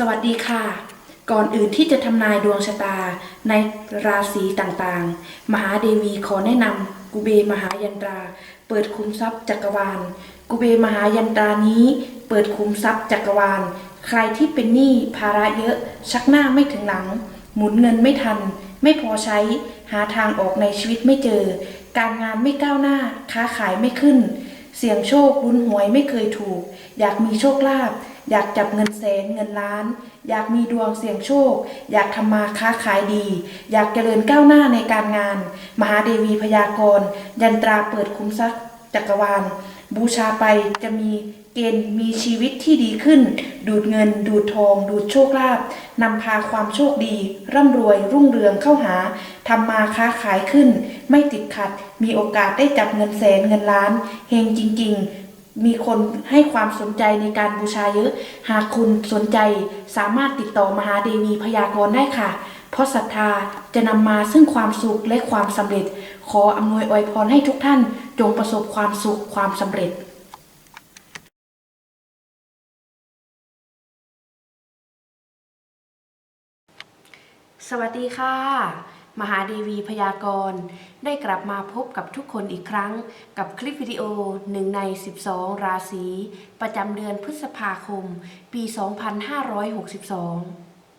สวัสดีค่ะ ก่อนอื่นที่จะทำนายดวงชะตาในราศีต่างๆ มหาเดวีขอแนะนำกุเบมหายันตรา เปิดคุมทรัพย์จักรวาล กุเบมหายันตรานี้ เปิดคุมทรัพย์จักรวาล ใครที่เป็นหนี้ภาระเยอะ ชักหน้าไม่ถึงหลัง หมุนเงินไม่ทัน ไม่พอใช้ หาทางออกในชีวิตไม่เจอ การงานไม่ก้าวหน้า ค้าขายไม่ขึ้น เสี่ยงโชคลุ้นหวยไม่เคยถูก อยากมีโชคลาภอยากจับเงินแสนเงินล้าน อยากมีดวงเสี่ยงโชค อยากทำมาค้าขายดี อยากเจริญก้าวหน้าในการงาน มหาเดวีพยากรณ์ยันตราเปิดคุ้มทรัพย์จักรวาล บูชาไปจะมี เกณฑ์มีชีวิตที่ดีขึ้น ดูดเงิน ดูดทอง ดูดโชคลาภนำพาความโชคดี ร่ำรวยรุ่งเรืองเข้าหาทำมาค้าขายขึ้น ไม่ติดขัด มีโอกาสได้จับเงินแสนเงินล้านเฮงจริง ๆ มีคนให้ความสนใจในการบูชาเยอะ หากคุณสนใจสามารถติดต่อมหาเดวีพยากรณ์ได้ค่ะ เพราะศรัทธาจะนำมาซึ่งความสุขและความสำเร็จ ขออำนวยอวยพรให้ทุกท่านจงประสบความสุขความสำเร็จ สวัสดีค่ะ มหาเดวีพยากรณ์ได้กลับมาพบกับทุกคนอีกครั้ง กับคลิปวิดีโอหนึ่งใน 12 ราศีประจำเดือนพฤษภาคม ปี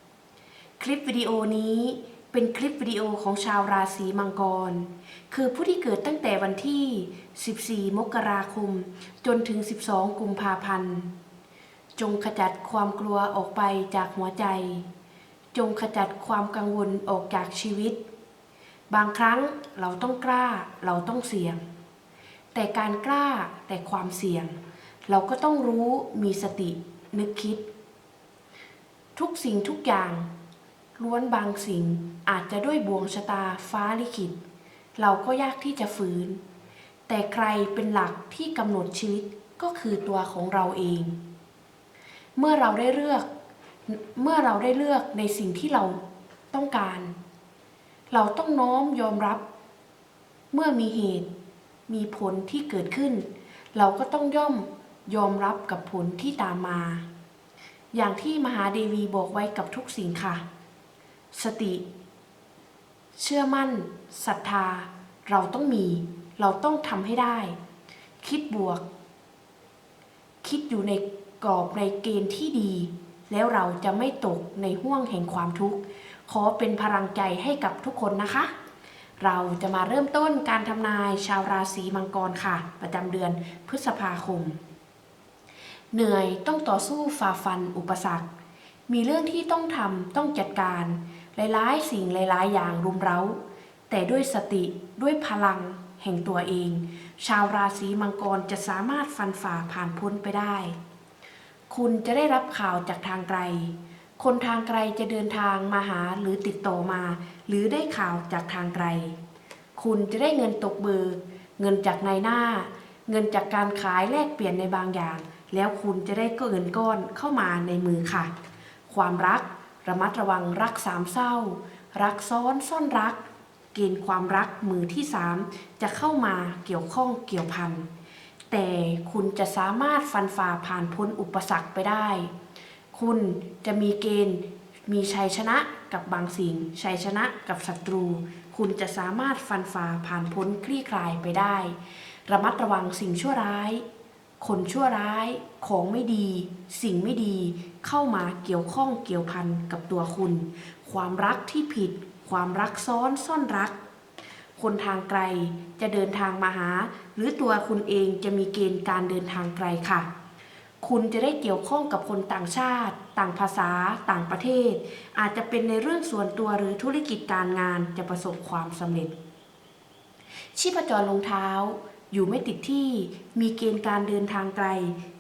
2562 คลิปวิดีโอนี้เป็นคลิปวิดีโอของชาวราศีมังกร คือผู้ที่เกิดตั้งแต่วันที่ 14 มกราคม จนถึง 12 กุมภาพันธ์ จงขจัดความกลัวออกไปจากหัวใจ จงขจัดความกังวลออกจากชีวิต บางครั้งเราต้องกล้าเราต้องเสี่ยง แต่การกล้าแต่ความเสี่ยง เราก็ต้องรู้มีสตินึกคิด ทุกสิ่งทุกอย่างล้วนบางสิ่งอาจจะด้วยบ่วงชะตาฟ้าลิขิต เราก็ยากที่จะฝืน แต่ใครเป็นหลักที่กำหนดชีวิตก็คือตัวของเราเอง เมื่อเราได้เลือก เมื่อเราได้เลือกในสิ่งที่เราต้องการ เราต้องน้อมยอมรับ เมื่อมีเหตุ มีผลที่เกิดขึ้น เราก็ต้องย่อมยอมรับกับผลที่ตามมา อย่างที่มหาเดวีบอกไว้กับทุกสิ่งค่ะ สติ เชื่อมั่นศรัทธา เราต้องมี เราต้องทำให้ได้ คิดบวก คิดอยู่ในกรอบในเกณฑ์ที่ดี แล้วเราจะไม่ตกในห่วงแห่งความทุกข์ ขอเป็นพลังใจให้กับทุกคนนะคะ เราจะมาเริ่มต้นการทำนายชาวราศีมังกรค่ะ ประจำเดือนพฤษภาคม เหนื่อยต้องต่อสู้ฝ่าฟันอุปสรรค มีเรื่องที่ต้องทำต้องจัดการ หลายๆ สิ่งหลายๆ อย่างรุมเร้า แต่ด้วยสติด้วยพลังแห่งตัวเอง ชาวราศีมังกรจะสามารถฟันฝ่าผ่านพ้นไปได้ คุณจะได้รับข่าวจากทางไกล คนทางไกลจะเดินทางมาหาหรือติดต่อมา หรือได้ข่าวจากทางไกล คุณจะได้เงินตกเบิกเงินจากนายหน้า เงินจากการขายแลกเปลี่ยนในบางอย่าง แล้วคุณจะได้เงินก้อนเข้ามาในมือค่ะ ความรักระมัดระวังรักสามเศร้า รักซ้อนซ่อนรัก เกณฑ์ความรักมือที่สามจะเข้ามาเกี่ยวข้องเกี่ยวพัน แต่คุณจะสามารถฟันฝ่าผ่านพ้นอุปสรรคไปได้ คุณจะมีเกณฑ์มีชัยชนะกับบางสิ่ง ชัยชนะกับศัตรู คุณจะสามารถฟันฝ่าผ่านพ้นคลี่คลายไปได้ ระมัดระวังสิ่งชั่วร้าย คนชั่วร้าย ของไม่ดี สิ่งไม่ดี เข้ามาเกี่ยวข้องเกี่ยวพันกับตัวคุณ ความรักที่ผิด ความรักซ้อนซ่อนรัก คนทางไกลจะเดินทางมาหา หรือตัวคุณเองจะมีเกณฑ์การเดินทางไกลค่ะ คุณจะได้เกี่ยวข้องกับคนต่างชาติ ต่างภาษา ต่างประเทศ อาจจะเป็นในเรื่องส่วนตัวหรือธุรกิจการงานจะประสบความสำเร็จ ชีพจรลงเท้าอยู่ไม่ติดที่ มีเกณฑ์การเดินทางไกล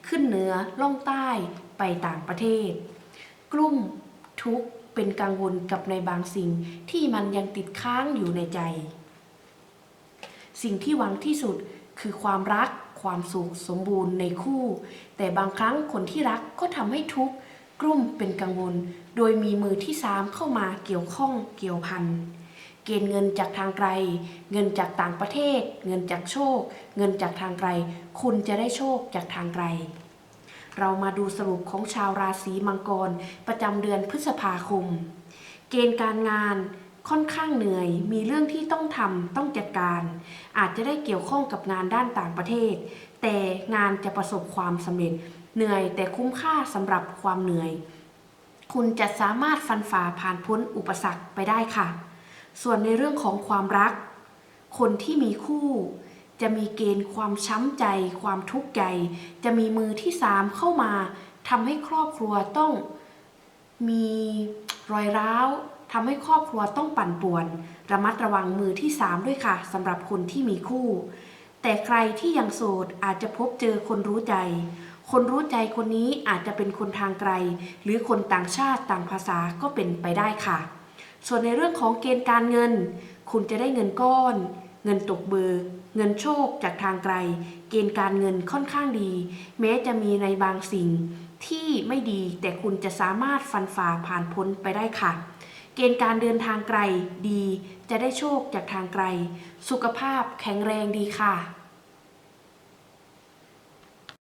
ขึ้นเหนือ ล่องใต้ ไปต่างประเทศ กลุ่ม ทุกข์ เป็นกังวลกับในบางสิ่งที่มันยังติดค้างอยู่ในใจ สิ่งที่หวังที่สุดคือความรัก ความสุขสมบูรณ์ในคู่ แต่บางครั้งคนที่รักก็ทำให้ทุกข์กลุ่มเป็นกังวล โดยมีมือที่สามเข้ามาเกี่ยวข้องเกี่ยวพันเกณฑ์เงินจากทางไกล เงินจากต่างประเทศ เงินจากโชค เงินจากทางไกล คุณจะได้โชคจากทางไกล เรามาดูสรุปของชาวราศีมังกร ประจำเดือนพฤษภาคม เกณฑ์การงานค่อนข้างเหนื่อย มีเรื่องที่ต้องทำต้องจัดการ จจะได้เกี่ยวข้องกับงานด้านต่างประเทศ แต่งานจะประสบความสำเร็จ เหนื่อยแต่คุ้มค่าสำหรับความเหนื่อย คุณจะสามารถฟันฝ่าผ่านพ้นอุปสรรคไปได้ค่ะ ส่วนในเรื่องของความรัก คนที่มีคู่จะมีเกณฑ์ความช้ำใจ ความทุกข์ใจ จะมีมือที่สามเข้ามาทำให้ครอบครัวต้องมีรอยร้าว ทำให้ครอบครัวต้องปั่นป่วน ระมัดระวังมือที่สามด้วยค่ะสำหรับคนที่มีคู่ แต่ใครที่ยังโสดอาจจะพบเจอคนรู้ใจ คนรู้ใจคนนี้อาจจะเป็นคนทางไกล หรือคนต่างชาติต่างภาษาก็เป็นไปได้ค่ะ ส่วนในเรื่องของเกณฑ์การเงิน คุณจะได้เงินก้อน เงินตกเบอร์เงินโชคจากทางไกล เกณฑ์การเงินค่อนข้างดี แม้จะมีในบางสิ่งที่ไม่ดีแต่คุณจะสามารถฟันฝ่าผ่านพ้นไปได้ค่ะ เกณฑ์การเดินทางไกลดี จะได้โชคจากทางไกล สุขภาพแข็งแรงดีค่ะ